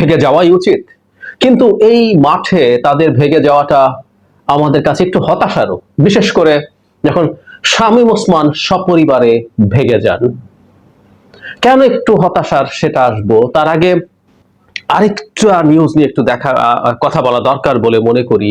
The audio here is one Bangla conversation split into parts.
ভেগে যাওয়াই উচিত। কিন্তু এই মাঠে তাদের ভেগে যাওয়াটা আমাদের কাছে একটু হতাশারও। বিশেষ করে যখন শামীম ওসমান সপরিবারে ভেগে যান। কেন একটু হতাশার সেটা আসব? তার আগে আরেকটা নিউজ নিয়ে একটু দেখা কথা বলা দরকার বলে মনে করি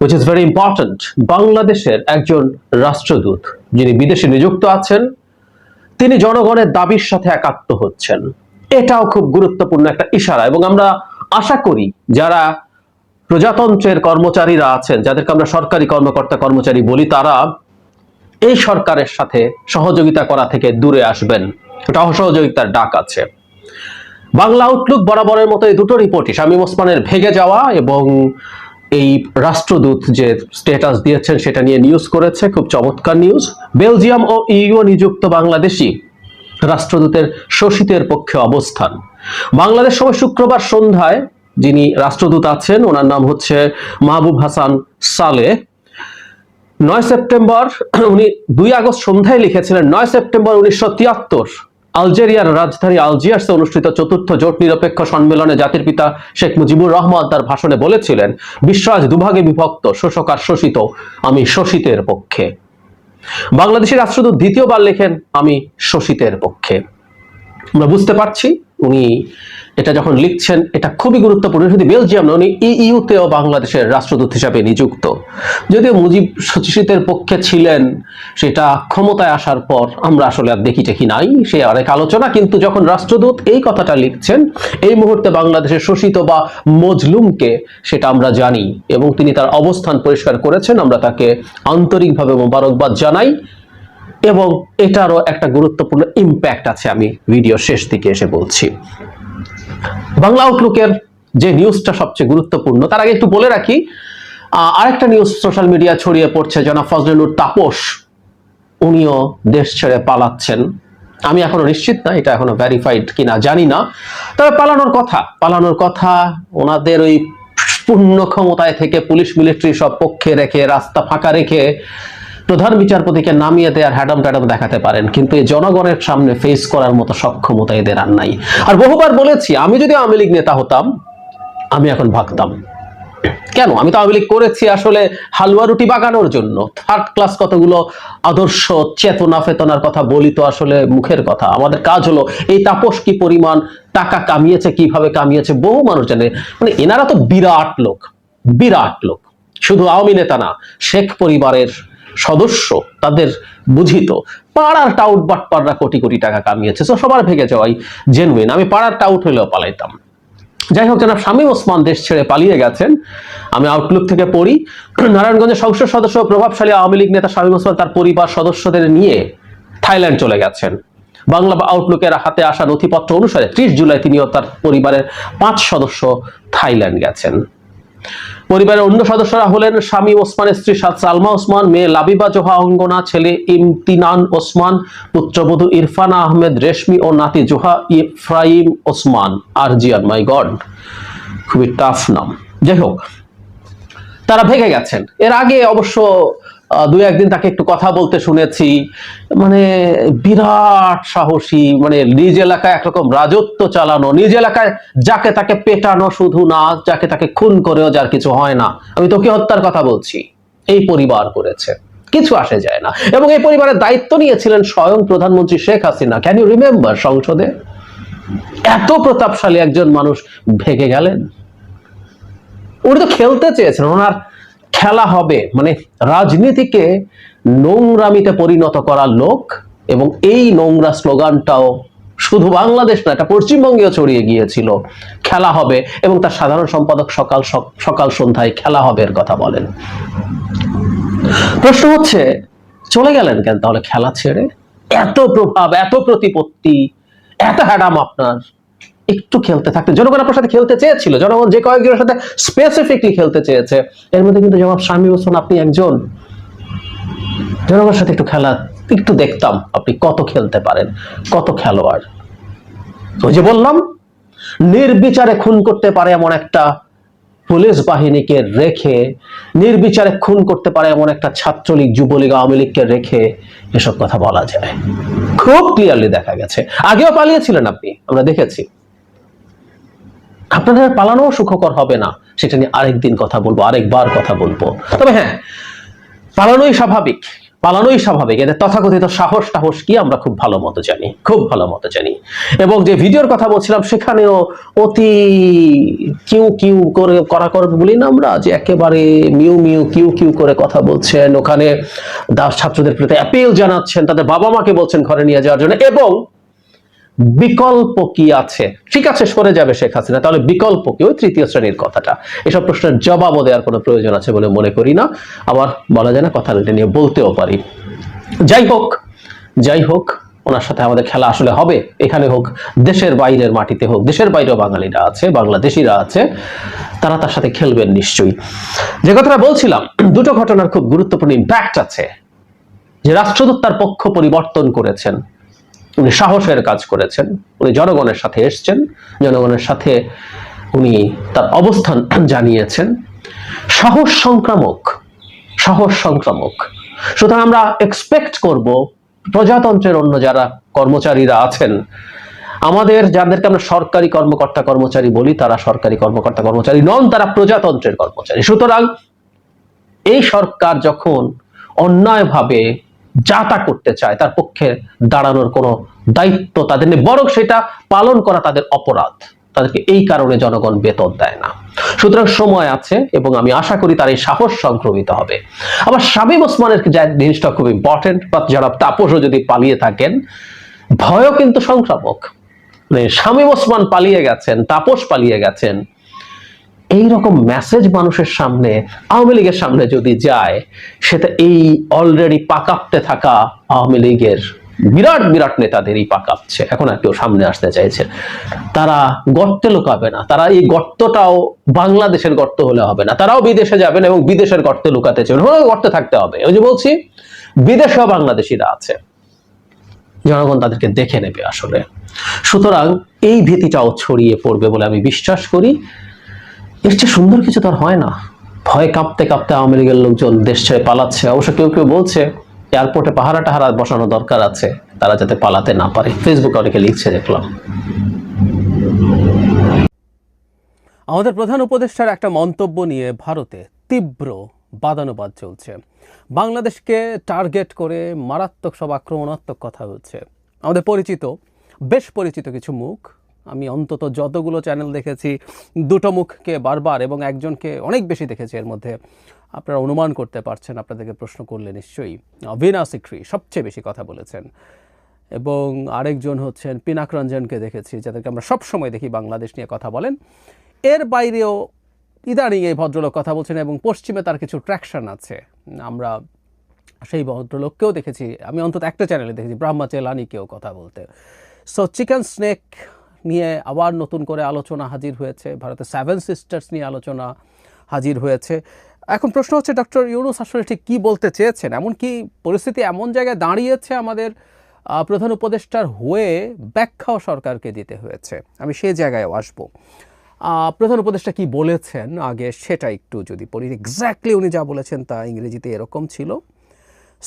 উইচ ইজ ভেরি ইম্পর্ট্যান্ট বাংলাদেশের একজন রাষ্ট্রদূত, যিনি বিদেশে নিযুক্ত আছেন, তিনি জনগণের দাবির সাথে একাত্ম হচ্ছেন। এটাও খুব গুরুত্বপূর্ণ একটা ইশারা। এবং আমরা আশা করি যারা প্রজাতন্ত্রের কর্মচারীরা আছেন, যাদেরকে আমরা সরকারি কর্মকর্তা কর্মচারী বলি, তারা এই সরকারের সাথে সহযোগিতা করা থেকে দূরে আসবেন। এটা অসহযোগিতার ডাক আছে। বাংলা আউটলুক বরাবরের মতো এই দুটো রিপোর্টই শামীম ওসমানের ভেগে যাওয়া এবং এই রাষ্ট্রদূত যে স্টেটাস দিয়েছেন সেটা নিয়ে নিউজ করেছে, খুব চমৎকার নিউজ বেলজিয়াম ও ইইউ নিযুক্ত বাংলাদেশি রাষ্ট্রদূতের শোষিতের পক্ষে অবস্থান। বাংলাদেশ সময় শুক্রবার সন্ধ্যায় যিনি রাষ্ট্রদূত আছেন, ওনার নাম হচ্ছে মাহবুব হাসান সালে। নয় সেপ্টেম্বর, উনি দুই আগস্ট সন্ধ্যায় লিখেছিলেন, নয় সেপ্টেম্বর উনিশশো তিয়াত্তর, আলজেরিয়ার রাজধানী আলজিয়ার্সে অনুষ্ঠিত চতুর্থ জোট নিরপেক্ষ সম্মেলনে জাতির পিতা শেখ মুজিবুর রহমান তার ভাষণে বলেছিলেন বিশ্ব আজ দুভাগে বিভক্ত, শোষক আর শোষিত, আমি শোষিতের পক্ষে। বাংলাদেশের রাষ্ট্রদূত দ্বিতীয়বার লেখেন আমি শোষিতের পক্ষে। আমরা বুঝতে পারছি উনি এটা যখন লিখছেন, এটা খুবই গুরুত্বপূর্ণ। শুধু বেলজিয়াম নয় উনি ইইউতেও বাংলাদেশের রাষ্ট্রদূত হিসাবে নিযুক্ত। যদিও মুজিব শোষিতের পক্ষে ছিলেন, সেটা ক্ষমতায় আসার পর আমরা আসলে আর দেখি টেকি নাই, সে অনেক আলোচনা। কিন্তু যখন রাষ্ট্রদূত এই কথাটা লিখছেন, এই মুহূর্তে বাংলাদেশের শোষিত বা মজলুমকে সেটা আমরা জানি এবং তিনি তার অবস্থান পরিষ্কার করেছেন। আমরা তাকে আন্তরিকভাবে মোবারকবাদ জানাই। এবং এটারও একটা গুরুত্বপূর্ণ ইম্প্যাক্ট আছে আমি ভিডিও শেষ দিকে এসে বলছি। বাংলা আউটলুকের যে নিউজটা সবচেয়ে গুরুত্বপূর্ণ, তার আগে একটু বলে রাখি আরেকটা নিউজ সোশ্যাল মিডিয়া ছড়িয়ে পড়ছে, জনাব ফজলেনুর তাপস। উনিও দেশ ছেড়ে পালাচ্ছেন। আমি এখনও নিশ্চিত না, এটা এখনও ভ্যারিফাইড কিনা জানি না। তবে পালানোর কথা পালানোর কথা, ওনাদের ওই পূর্ণ ক্ষমতায় থেকে পুলিশ মিলিটারি সব পক্ষে রেখে, রাস্তা ফাঁকা রেখে প্রধান বিচারপতিকে নামিয়ে দেওয়ার হ্যাডম ট্যাডম দেখাতে পারেন, কিন্তু এই জনগণের সামনে ফেস করার মতো সক্ষমতা এদের আর নাই। আর বহুবার বলেছি, আমি যদি আওয়ামী লীগ নেতা হতাম, আমি এখন ভাগতাম। কেন? আমি তো আওয়ামী লীগ করেছি আসলে হালুয়া রুটি বাগানোর জন্য। থার্ড ক্লাস কতগুলো আদর্শ চেতনা ফেতনার কথা বলি তো আসলে মুখের কথা। আমাদের কাজ হলো, এই তাপস কি পরিমাণ, টাকা কামিয়েছে, কীভাবে কামিয়েছে, বহু মানুষ জানে। মানে এনারা তো বিরাট লোক বিরাট লোক। শুধু আওয়ামী নেতা না, শেখ পরিবারের সদস্য তাদের বুঝিত। পাড়ার টাউট বাটপাড়রা কোটি কোটি টাকা কামিয়েছে তো সবার ভেগে যাওয়াই জেনুইন আমি পাড়ার টাউট হলেও পালাইতাম। যাই হোক জনাব শামীম ওসমান দেশ ছেড়ে পালিয়ে গেছেন। আমি আউটলুক থেকে পড়ি। নারায়ণগঞ্জের সংসদ সদস্য প্রভাবশালী আওয়ামী লীগ নেতা শামীম ওসমান তার পরিবার সদস্যদের নিয়ে থাইল্যান্ড চলে গেছেন। বাংলা আউটলুকের হাতে আসা নথিপত্র অনুসারে ত্রিশ জুলাই তিনিও তার পরিবারের পাঁচ সদস্য থাইল্যান্ড গেছেন। পরিবারের অন্য সদস্যরা হলেন স্বামী ওসমানের স্ত্রী সালমা ওসমান, মেয়ে লাবিবা জোহা অঙ্গনা, ছেলে ইমতিনান ওসমান, পুত্রবধূ ইরফান আহমেদ, রেশমি ও নাতি জোহা ইফ্রাইম ওসমান। আর জিয়ান মাই গড, খুবই টাফ নাম। যাই হোক, তারা ভেঙে গেছেন। এর আগে অবশ্য দুই একদিন তাকে একটু কথা বলতে শুনেছি। মানে বিরাট সাহসী মানে নিজ এলাকায় একরকম রাজত্ব চালানো, নিজ এলাকায় যাকে তাকে পেটানো শুধু না, যাকে তাকে খুন করেও যার কিছু হয় না। আমি তোকে হত্যার কথা বলছি। এই পরিবার করেছে। কিছু আসে যায় না। এবং এই পরিবারের দায়িত্ব নিয়েছিলেন স্বয়ং প্রধানমন্ত্রী Sheikh Hasina. Can you remember সংসদে? এত প্রতাপশালী একজন মানুষ ভেগে গেলেন। উনি তো খেলতে চেয়েছেন ওনার খেলা হবে। মানে রাজনীতিকে নোংরামিতে পরিণত করার লোক এবং এই নোংরা স্লোগানটাও শুধু বাংলাদেশ না, এটা পশ্চিমবঙ্গেও ছড়িয়ে গিয়েছিল। খেলা হবে এবং তার সাধারণ সম্পাদক সকাল সক- সকাল সন্ধ্যায় খেলা হবে এর কথা বলেন। প্রশ্ন হচ্ছে, চলে গেলেন কেন তাহলে খেলা ছেড়ে? এত প্রভাব, এত প্রতিপত্তি, এত হ্যাডাম আপনার। একটু খেলতে থাকতে। জনগণ আপনার সাথে খেলতে চেয়েছিল। জনগণ যে কয়েকজনের সাথে স্পেসিফিকলি খেলতে চেয়েছে। এর মধ্যে কিন্তু জনাব স্বামী হোসেন, আপনি একজন। জনগণের সাথে একটু খেলা, একটু দেখতাম আপনি কত খেলতে পারেন, কত খেলোয়াড়। ওই যে বললাম, নির্বিচারে খুন করতে পারে এমন একটা পুলিশ বাহিনীকে রেখে, নির্বিচারে খুন করতে পারে এমন একটা ছাত্রলীগ, যুবলীগ, আওয়ামী লীগকে রেখে এসব কথা বলা যায়। খুব ক্লিয়ারলি দেখা গেছে। আগেও পালিয়েছিলেন আপনি, আমরা দেখেছি। আপনাদের পালানো সুখকর হবে না। সেটা নিয়ে আরেকদিন কথা বলব, আরেকবার কথা বলব। তবে হ্যাঁ পালানোই স্বাভাবিক পালানোই স্বাভাবিক। এদের তথাকথিত সাহস টাহস কি আমরা খুব ভালো মতো জানি, খুব ভালো মতো জানি। এবং যে ভিডিওর কথা বলছিলাম, সেখানেও অতি কিউ কিউ করে করা কর বলি না আমরা, যে একেবারে মিউ মিউ কিউ কিউ করে কথা বলছেন। ওখানে দাস ছাত্রদের প্রতি অ্যাপিল জানাচ্ছেন, তাদের বাবা মাকে বলছেন ঘরে নিয়ে যাওয়ার জন্য। এবং বিকল্প কি আছে? ঠিক আছে, সরে যাবে শেখ হাসিনা, তাহলে বিকল্প কি? ওই তৃতীয় শ্রেণির কথাটা। এসব প্রশ্নের জবাবও দেওয়ার কোনো প্রয়োজন আছে বলে মনে করি না। আবার বলা যায় না, কথা নিয়ে বলতেও পারি। যাই হোক যাই হোক, ওনার সাথে আমাদের খেলা আসলে হবে। এখানে হোক, দেশের বাইরের মাটিতে হোক, দেশের বাইরেও বাঙালিরা আছে, বাংলাদেশিরা আছে, তারা তার সাথে খেলবেন নিশ্চয়ই। যে কথাটা বলছিলাম, দুটো ঘটনার খুব গুরুত্বপূর্ণ ইম্প্যাক্ট আছে। যে রাষ্ট্রদূত তার পক্ষ পরিবর্তন করেছেন। উনি সাহসের কাজ করেছেন, উনি জনগণের সাথে এসছেন, জনগণের সাথে উনি তার অবস্থান জানিয়েছেন। সাহস সংক্রামক সাহস সংক্রামক। সুতরাং আমরা এক্সপেক্ট করব, প্রজাতন্ত্রের অন্য যারা কর্মচারীরা আছেন, আমাদের যাদেরকে আমরা সরকারি কর্মকর্তা কর্মচারী বলি, তারা সরকারি কর্মকর্তা কর্মচারী নন, তারা প্রজাতন্ত্রের কর্মচারী। সুতরাং এই সরকার যখন অন্যায়ভাবে যা করতে চায়, তার পক্ষে দাঁড়ানোর কোনো দায়িত্ব তাদের নেই, বরং সেটা পালন করা তাদের অপরাধ। তাদেরকে এই কারণে জনগণ বেতন দেয় না। সুতরাং সময় আছে এবং আমি আশা করি তার এই সাহস সংক্রমিত হবে। আবার শামীম ওসমানের জিনিসটা খুব ইম্পর্টেন্ট বা যারা তাপসও যদি পালিয়ে থাকেন, ভয়ও কিন্তু সংক্রামক। মানে শামীম ওসমান পালিয়ে গেছেন, তাপস পালিয়ে গেছেন এই রকম মেসেজ মানুষের সামনে, আওয়ামী লীগের সামনে যদি যায়, সেটা এই অলরেডি পাকাপতে থাকা আওয়ামী লীগের বিরাট বিরাট নেতাদেরই পাকাচ্ছে এখন আর কেউ সামনে আসতে চাইছে তারা গর্তে লুকাবে না। তারা এই গর্তটাও বাংলাদেশের গর্ত হলে হবে না। তারাও বিদেশে যাবেন এবং বিদেশের গর্তে লুকাতে চাইবেন। গর্তে থাকতে হবে। ওই যে বলছি, বিদেশেও বাংলাদেশিরা আছে। জনগণ তাদেরকে দেখে নেবে আসলে। সুতরাং এই ভীতিটাও ছড়িয়ে পড়বে বলে আমি বিশ্বাস করি। এর চেয়ে সুন্দর কিছু তো আর হয় না। ভয় কাঁপতে কাঁপতে আওয়ামী লীগের লোকজন দেশ ছেড়ে পালাচ্ছে। অবশ্য কেউ কেউ বলছে, এয়ারপোর্টে পাহারা টাহারা বসানো দরকার আছে, তারা যাতে পালাতে না পারে। ফেসবুকে অনেকে লিখছে, দেখলাম। আমাদের প্রধান উপদেষ্টার একটা মন্তব্য নিয়ে ভারতে তীব্র বাদানুবাদ চলছে। বাংলাদেশকে টার্গেট করে মারাত্মক সব আক্রমণাত্মক কথা হচ্ছে। আমাদের পরিচিত, বেশ পরিচিত কিছু মুখ আমি অন্তত যতগুলো চ্যানেল দেখেছি, দুটো মুখকে বারবার এবং একজনকে অনেক বেশি দেখেছি এর মধ্যে। আপনারা অনুমান করতে পারছেন, আপনাদেরকে প্রশ্ন করলে নিশ্চয়ই। ভিনা সিক্রি সবচেয়ে বেশি কথা বলেছেন। এবং আরেকজন হচ্ছেন পিনাক রঞ্জনকে দেখেছি, যাদেরকে আমরা সবসময় দেখি বাংলাদেশ নিয়ে কথা বলেন। এর বাইরেও ইদানিং এই ভদ্রলোক কথা বলছেন এবং পশ্চিমে তার কিছু ট্র্যাকশন আছে। আমরা সেই ভদ্রলোককেও দেখেছি, আমি অন্তত একটা চ্যানেলে দেখেছি, ব্রাহ্মা চেলানিকেও কথা বলতে। সো চিকেন স্নেক নিয়ে আবার নতুন করে আলোচনা হাজির হয়েছে। ভারতের সেভেন সিস্টার্স নিয়ে আলোচনা হাজির হয়েছে। এখন প্রশ্ন হচ্ছে, ডক্টর ইউনুস আসলে ঠিক কী বলতে চেয়েছেন? এমনকি পরিস্থিতি এমন জায়গায় দাঁড়িয়েছে আমাদের প্রধান উপদেষ্টার হয়ে ব্যাখ্যাও সরকারকে দিতে হয়েছে। আমি সেই জায়গায় আসব। প্রধান উপদেষ্টা কি বলেছেন? আগে সেটা একটু যদি পড়ি এক্স্যাক্টলি উনি যা বলেছেন তা ইংরেজিতে এরকম ছিল।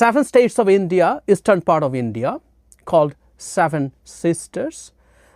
Seven states of India eastern part of India called seven Sisters.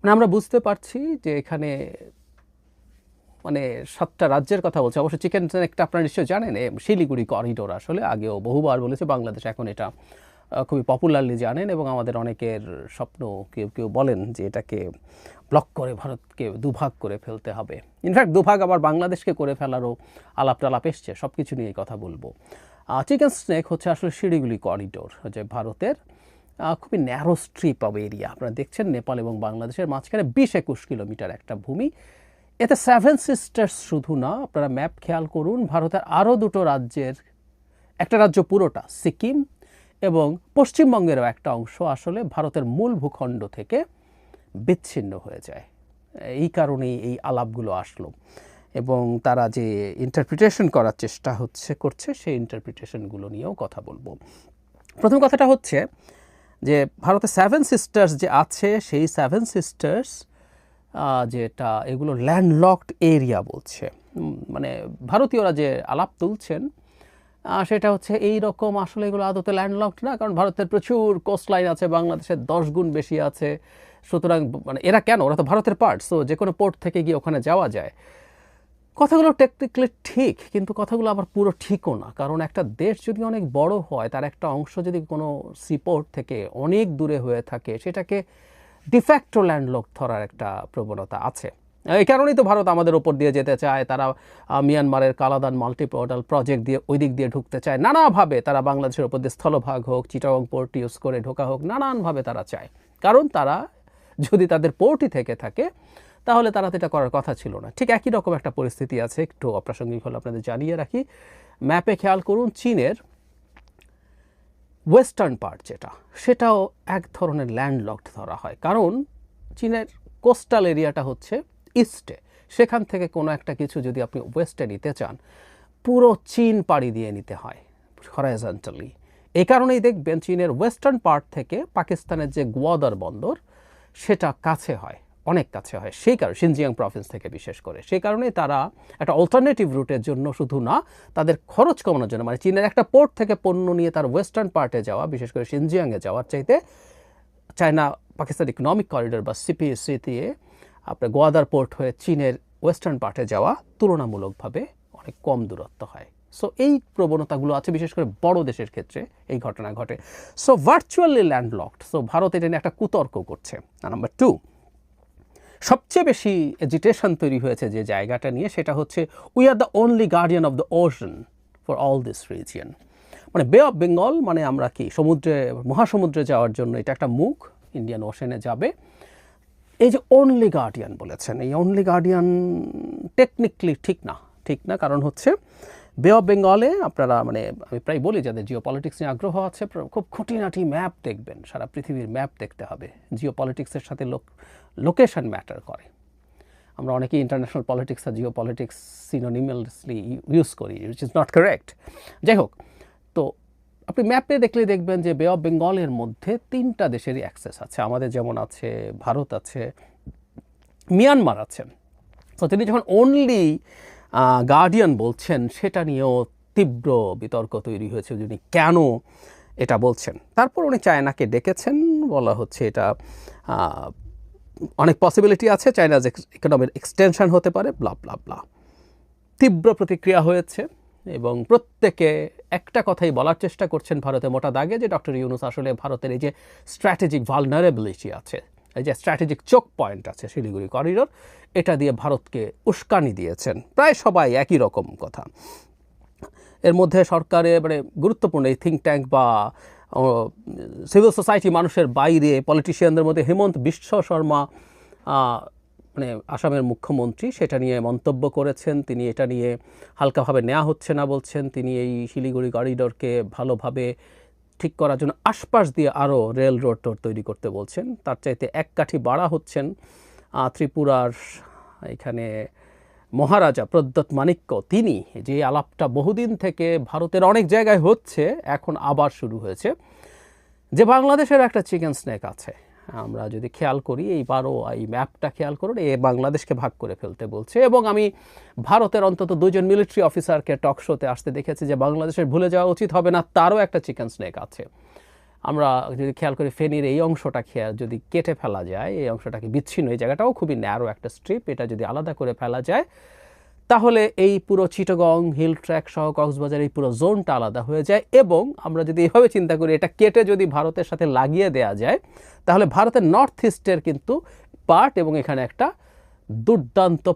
মানে আমরা বুঝতে পারছি যে এখানে মানে সাতটা রাজ্যের কথা বলছে। অবশ্য চিকেন একটা আপনারা নিশ্চয়ই জানেন শিলিগুড়ি করিডোর আসলে আগেও বহুবার বলেছে, বাংলাদেশ এখন এটা খুবই পপুলারলি জানেন এবং আমাদের অনেকের স্বপ্ন কেউ কেউ বলেন যে এটাকে ব্লক করে ভারতকে দুভাগ করে ফেলতে হবে। ইনফ্যাক্ট দুভাগ আবার বাংলাদেশকে করে ফেলারও আলাপ টালাপ এসছে সব কিছু নিয়ে কথা বলব। চিকেন স্নেক হচ্ছে আসলে শিলিগুড়ি করিডোর যে ভারতের খুবই ন্যারো স্ট্রিপ অফ এরিয়া আপনারা দেখছেন নেপাল এবং বাংলাদেশের মাঝখানে বিশ একুশ কিলোমিটার একটা ভূমি। এতে সেভেন সিস্টার্স শুধু না, আপনারা ম্যাপ খেয়াল করুন, ভারতের আরও দুটো রাজ্যের, একটা রাজ্য পুরোটা, সিকিম এবং পশ্চিমবঙ্গেরও একটা অংশ আসলে ভারতের মূল ভূখণ্ড থেকে বিচ্ছিন্ন হয়ে যায়। এই কারণেই এই আলাপগুলো আসলো। এবং তারা যে ইন্টারপ্রিটেশন করার চেষ্টা হচ্ছে, করছে, সেই ইন্টারপ্রিটেশনগুলো নিয়েও কথা বলব। প্রথম কথাটা হচ্ছে যে ভারতে সেভেন সিস্টার্স যে আছে, সেই সেভেন সিস্টার্স যেটা এগুলো ল্যান্ডলকড এরিয়া বলছে। মানে ভারতীয়রা যে আলাপ তুলছেন সেটা হচ্ছে এই রকম আসলে এগুলো আদতে ল্যান্ডলকড না, কারণ ভারতের প্রচুর কোস্টলাইন আছে, বাংলাদেশের দশ গুণ বেশি আছে। সুতরাং মানে এরা কেন? ওরা তো ভারতের পার্ট সো যে কোনো পোর্ট থেকে গিয়ে ওখানে যাওয়া যায়। কথাগুলো টেকনিক্যালি ঠিক, কিন্তু কথাগুলো আবার পুরো ঠিকও না। কারণ একটা দেশ যদি অনেক বড় হয়, তার একটা অংশ যদি কোনো সিপোর্ট থেকে অনেক দূরে হয়ে থাকে, সেটাকে ডিফ্যাক্টো ল্যান্ডলক ধরার একটা প্রবণতা আছে। এই কারণেই তো ভারত আমাদের ওপর দিয়ে যেতে চায়। তারা মিয়ানমারের কালাদান মাল্টিপোর্টাল প্রজেক্ট দিয়ে ওই দিক দিয়ে ঢুকতে চায়। নানাভাবে তারা বাংলাদেশের ওপর দিয়ে স্থলভাগ হোক, চিটাগং পোর্ট ইউজ করে ঢোকা হোক, নানানভাবে তারা চায়। কারণ তারা যদি তাদের পোর্টই থেকে থাকে তাহলে তারা তো এটা করার কথা ছিল না। ঠিক একই রকম একটা পরিস্থিতি আছে, একটু অপ্রাসঙ্গিক হলে আপনাদের জানিয়ে রাখি। ম্যাপে খেয়াল করুন, চীনের ওয়েস্টার্ন পার্ট যেটা, সেটাও এক ধরনের ল্যান্ডলকড ধরা হয়। কারণ চীনের কোস্টাল এরিয়াটা হচ্ছে ইস্টে। সেখান থেকে কোনো একটা কিছু যদি আপনি ওয়েস্টে নিতে চান, পুরো চীন পাড়ি দিয়ে নিতে হয় হরাইজন্টালি এই কারণেই দেখবেন চীনের ওয়েস্টার্ন পার্ট থেকে পাকিস্তানের যে গোয়াদার বন্দর, সেটা কাছে হয়। অনেক কাছে হয়। সেই কারণে সিনজিয়াং প্রভিন্স থেকে বিশেষ করে। সেই কারণে তারা একটা অল্টারনেটিভ রুটের জন্য শুধু না, তাদের খরচ কমানোর জন্য মানে চীনের একটা পোর্ট থেকে পণ্য নিয়ে তার ওয়েস্টার্ন পার্টে যাওয়া, বিশেষ করে সিনজিয়াংয়ে যাওয়ার চাইতে চায়না পাকিস্তান ইকোনমিক করিডোর বা সিপিএসসি দিয়ে আপনার গোয়াদার পোর্ট হয়ে চীনের ওয়েস্টার্ন পার্টে যাওয়া তুলনামূলকভাবে অনেক কম দূরত্ব হয়। সো এই প্রবণতাগুলো আছে, বিশেষ করে বড় দেশের ক্ষেত্রে এই ঘটনা ঘটে। So virtually landlocked so Bharat এটা নিয়ে একটা কুতর্ক করছে। নাম্বার টু সবচেয়ে বেশি এজিটেশন তৈরি হয়েছে যে জায়গাটা নিয়ে, সেটা হচ্ছে we are the only guardian of the ocean for all this region মানে বে অফ বেঙ্গল মানে আমরা কি, সমুদ্রে, মহাসমুদ্রে যাওয়ার জন্য এটা একটা মুখ ইন্ডিয়ান ওশনে যাবে। এই যে অনলি গার্ডিয়ান বলেছেন, এই অনলি গার্ডিয়ান টেকনিক্যালি ঠিক না ঠিক না, কারণ হচ্ছে বে অফ বেঙ্গলে আপনারা মানে আমি প্রায় বলি যাদের জিও পলিটিক্স নিয়ে আগ্রহ আছে খুব খুঁটিনাটি ম্যাপ দেখবেন, সারা পৃথিবীর ম্যাপ দেখতে হবে। জিও পলিটিক্সের সাথে লোক লোকেশন ম্যাটার করে। আমরা অনেকেই ইন্টারন্যাশনাল পলিটিক্স আর জিও পলিটিক্স সিনোনিমালসলি ইউজ করি উইচ ইজ নট কারেক্ট যাই হোক, তো আপনি ম্যাপে দেখলে দেখবেন যে বে অফ বেঙ্গলের মধ্যে তিনটা দেশেরই অ্যাক্সেস আছে। আমাদের যেমন আছে, ভারত আছে মিয়ানমার আছে। তো তিনি যখন অনলি গার্ডিয়ান বলছেন, সেটা নিয়েও তীব্র বিতর্ক তৈরি হয়েছে যিনি কেন এটা বলছেন। তারপর উনি চায়নাকে ডেকেছেন, বলা হচ্ছে এটা অনেক পসিবিলিটি আছে চায়নাজ ইকোনমির এক্সটেনশন হতে পারে ব্লা ব্লা ব্লা তীব্র প্রতিক্রিয়া হয়েছে এবং প্রত্যেকে একটা কথাই বলার চেষ্টা করছেন ভারতে মোটা দাগে যে ডক্টর ইউনুস আসলে ভারতের এই যে স্ট্র্যাটেজিক ভালনারেবিলিটি আছে। এই যে স্ট্র্যাটেজিক চোক পয়েন্ট আছে শিলিগুড়ি করিডোর এটা দিয়ে ভারতকে উস্কানি দিয়েছেন। প্রায় সবাই একই রকম কথা। এর মধ্যে সরকারে মানে গুরুত্বপূর্ণ এই থিঙ্ক ট্যাঙ্ক বা সিভিল সোসাইটি মানুষের বাইরে পলিটিশিয়ানদের মধ্যে হেমন্ত বিশ্ব শর্মা মানে আসামের মুখ্যমন্ত্রী, সেটা নিয়ে মন্তব্য করেছেন। তিনি এটা নিয়ে হালকাভাবে নেওয়া হচ্ছে না বলছেন। তিনি এই শিলিগুড়ি করিডোরকে ভালোভাবে ঠিক করার জন্য আশপাশ দিয়ে আরও রেল রোড টোড তৈরি করতে বলছেন। তার চাইতে এক কাঠি বাড়া হচ্ছেন ত্রিপুরার এখানে মহারাজা প্রদ্যৎ মাণিক্য। তিনি যে আলাপটা বহুদিন থেকে ভারতের অনেক জায়গায় হচ্ছে, এখন আবার শুরু হয়েছে। যে বাংলাদেশের একটা চিকেন স্নেক আছে আমরা যদি খেয়াল করি এই এইবারও এই ম্যাপটা খেয়াল করুন, এ বাংলাদেশকে ভাগ করে ফেলতে বলছে। এবং আমি ভারতের অন্তত দুজন মিলিটারি অফিসারকে টক শোতে আসতে দেখেছি যে বাংলাদেশের ভুলে যাওয়া উচিত হবে না, তারও একটা চিকেন স্নেক আছে। আমরা যদি খেয়াল করি ফেনীর এই অংশটা খেয়াল যদি কেটে ফেলা যায়, এই অংশটাকে বিচ্ছিন্ন, এই জায়গাটাও খুবই ন্যারো একটা স্ট্রিপ এটা যদি আলাদা করে ফেলা যায় তাহলে এই পুরো চিটগং, হিল ট্র্যাক সহ কক্সবাজার এই পুরো জোনটা আলাদা হয়ে যায় এবং আমরা যদি এভাবে চিন্তা করি, এটা কেটে যদি ভারতের সাথে লাগিয়ে দেয়া যায়, তাহলে ভারতের নর্থ ইস্টের কিন্তু পার্ট এবং এখানে একটা দুর্দান্ত